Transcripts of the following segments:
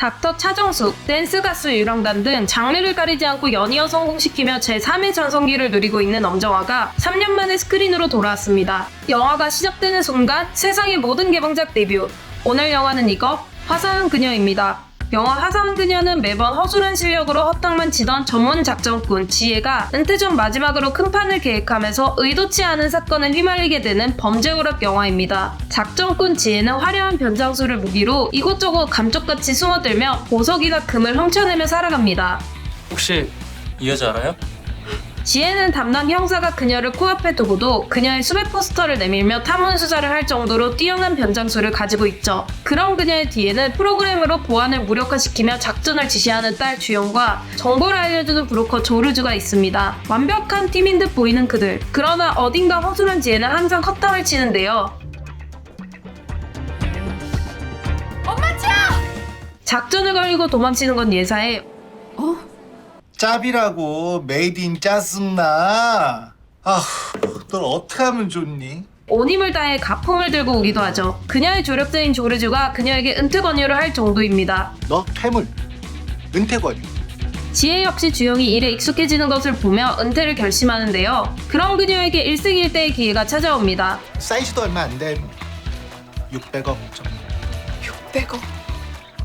닥터 차정숙, 댄스 가수 유랑단 등 장르를 가리지 않고 연이어 성공시키며 제3의 전성기를 누리고 있는 엄정화가 3년 만에 스크린으로 돌아왔습니다. 영화가 시작되는 순간 세상의 모든 개봉작 데뷔. 오늘 영화는 이거 화사한 그녀입니다. 영화 화사한 그녀는 매번 허술한 실력으로 허탕만 치던 전문 작전꾼 지혜가 은퇴 전 마지막으로 큰 판을 계획하면서 의도치 않은 사건에 휘말리게 되는 범죄 오락 영화입니다. 작전꾼 지혜는 화려한 변장수를 무기로 이곳저곳 감쪽같이 숨어들며 보석이나 금을 훔쳐내며 살아갑니다. 혹시 이 여자 알아요? 지혜는 담당 형사가 그녀를 코앞에 두고도 그녀의 수배 포스터를 내밀며 탐문 수사를 할 정도로 뛰어난 변장수를 가지고 있죠. 그런 그녀의 뒤에는 프로그램으로 보안을 무력화시키며 작전을 지시하는 딸 주영과 정보를 알려주는 브로커 조르주가 있습니다. 완벽한 팀인 듯 보이는 그들. 그러나 어딘가 허술한 지혜는 항상 헛담을 치는데요. 작전을 걸리고 도망치는 건 예사에 짭이라고 메이드 인 짜증나 아휴 널 어떻게 하면 좋니? 온 힘을 다해 가품을 들고 오기도 하죠. 그녀의 조력자인 조르주가 그녀에게 은퇴 권유를 할 정도입니다. 너 퇴물 은퇴 권유 지혜 역시 주영이 일에 익숙해지는 것을 보며 은퇴를 결심하는데요. 그런 그녀에게 일생일대의 기회가 찾아옵니다. 사이즈도 얼마 안된 600억 정도 600억.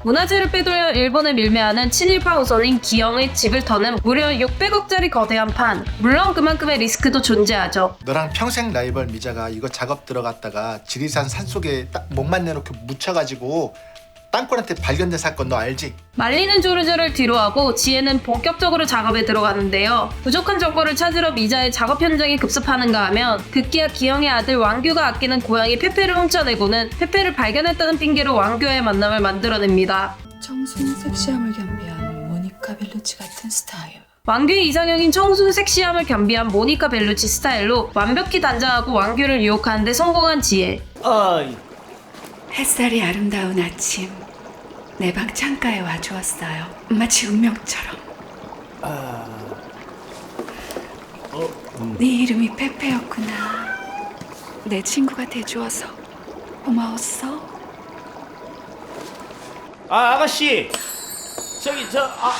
문화재를 빼돌려 일본에 밀매하는 친일파 우선인 기영의 집을 터는 무려 600억짜리 거대한 판. 물론 그만큼의 리스크도 존재하죠. 너랑 평생 라이벌 미자가 이거 작업 들어갔다가 지리산 산속에 딱 목만 내놓고 묻혀가지고 땅굴한테 발견된 사건 너 알지? 말리는 조르주를 뒤로하고 지혜는 본격적으로 작업에 들어가는데요. 부족한 정보를 찾으러 미자의 작업 현장에 급습하는가 하면 급기야 기영의 아들 왕규가 아끼는 고양이 페페를 훔쳐내고는 페페를 발견했다는 핑계로 왕규와의 만남을 만들어냅니다. 청순 섹시함을 겸비한 모니카 벨루치 같은 스타일. 왕규의 이상형인 청순 섹시함을 겸비한 모니카 벨루치 스타일로 완벽히 단장하고 왕규를 유혹하는데 성공한 지혜. 햇살이 아름다운 아침. 내 방 창가에 와 주었어요. 마치 운명처럼. 네 이름이 페페였구나. 내 친구가 돼주어서 고마웠어. 아 아가씨 저기 저 아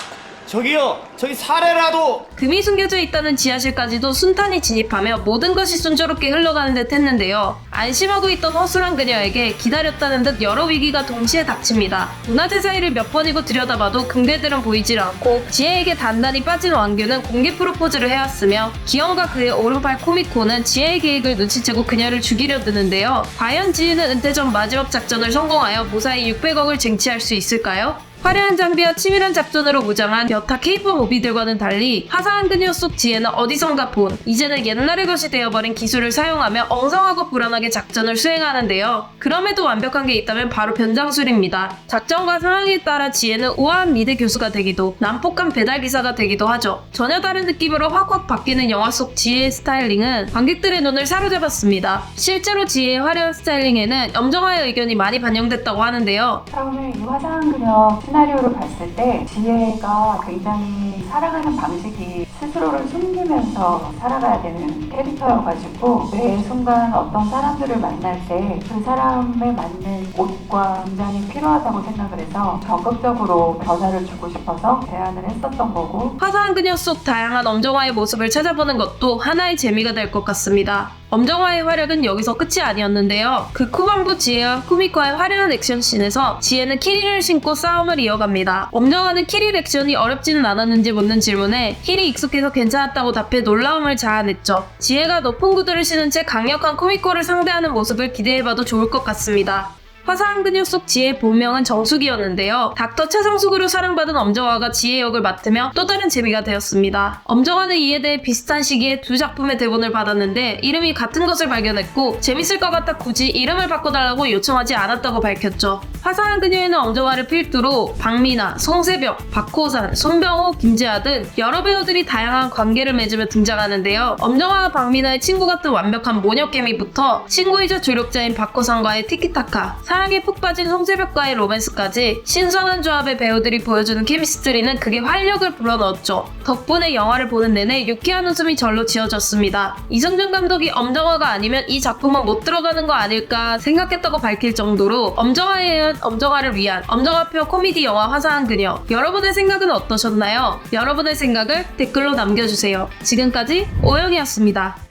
저기요 저기 사례라도 금이 숨겨져 있다는 지하실까지도 순탄히 진입하며 모든 것이 순조롭게 흘러가는 듯 했는데요. 안심하고 있던 허술한 그녀에게 기다렸다는 듯 여러 위기가 동시에 닥칩니다. 문화재 사이를 몇 번이고 들여다봐도 금괴들은 보이질 않고 지혜에게 단단히 빠진 왕규는 공개 프로포즈를 해왔으며 기영과 그의 오른팔 코미코는 지혜의 계획을 눈치채고 그녀를 죽이려 드는데요. 과연 지혜는 은퇴 전 마지막 작전을 성공하여 무사히 600억을 쟁취할 수 있을까요? 화려한 장비와 치밀한 작전으로 무장한 여타 케이팝 오비들과는 달리 화사한 그녀 속 지혜는 어디선가 본 이제는 옛날의 것이 되어버린 기술을 사용하며 엉성하고 불안하게 작전을 수행하는데요. 그럼에도 완벽한 게 있다면 바로 변장술입니다. 작전과 상황에 따라 지혜는 우아한 미대 교수가 되기도 난폭한 배달 기사가 되기도 하죠. 전혀 다른 느낌으로 확확 바뀌는 영화 속 지혜의 스타일링은 관객들의 눈을 사로잡았습니다. 실제로 지혜의 화려한 스타일링에는 염정아의 의견이 많이 반영됐다고 하는데요. 이 화사한 그녀 시나리오를 봤을 때 지혜가 굉장히 살아가는 방식이 스스로를 숨기면서 살아가야 되는 캐릭터여가지고 매 순간 어떤 사람들을 만날 때 그 사람에 맞는 옷과 굉장히 필요하다고 생각을 해서 적극적으로 변화를 주고 싶어서 제안을 했었던 거고 화사한 그녀 속 다양한 엄정화의 모습을 찾아보는 것도 하나의 재미가 될 것 같습니다. 엄정화의 활약은 여기서 끝이 아니었는데요. 그 쿠방부 지혜와 쿠미코의 화려한 액션씬에서 지혜는 키리를 신고 싸움을 이어갑니다. 엄정화는 키릴 액션이 어렵지는 않았는지 묻는 질문에 힐이 익숙해서 괜찮았다고 답해 놀라움을 자아냈죠. 지혜가 높은 구두를 신은 채 강력한 쿠미코를 상대하는 모습을 기대해봐도 좋을 것 같습니다. 화사한 그녀 속 지혜의 본명은 정숙이었는데요. 닥터 차성숙으로 사랑받은 엄정화가 지혜 역을 맡으며 또 다른 재미가 되었습니다. 엄정화는 이에 대해 비슷한 시기에 두 작품의 대본을 받았는데 이름이 같은 것을 발견했고 재밌을 것 같아 굳이 이름을 바꿔달라고 요청하지 않았다고 밝혔죠. 화사한 그녀에는 엄정화를 필두로 박미나, 송세벽, 박호산, 손병호, 김재하 등 여러 배우들이 다양한 관계를 맺으며 등장하는데요. 엄정화와 박미나의 친구 같은 완벽한 모녀 케미부터 친구이자 조력자인 박호산과의 티키타카, 사랑에 푹 빠진 송재벽과의 로맨스까지 신선한 조합의 배우들이 보여주는 케미스트리는 극에 활력을 불어넣었죠. 덕분에 영화를 보는 내내 유쾌한 웃음이 절로 지어졌습니다. 이성준 감독이 엄정화가 아니면 이 작품은 못 들어가는 거 아닐까 생각했다고 밝힐 정도로 엄정화에 의한 엄정화를 위한 엄정화표 코미디 영화 화사한 그녀. 여러분의 생각은 어떠셨나요? 여러분의 생각을 댓글로 남겨주세요. 지금까지 오영이었습니다.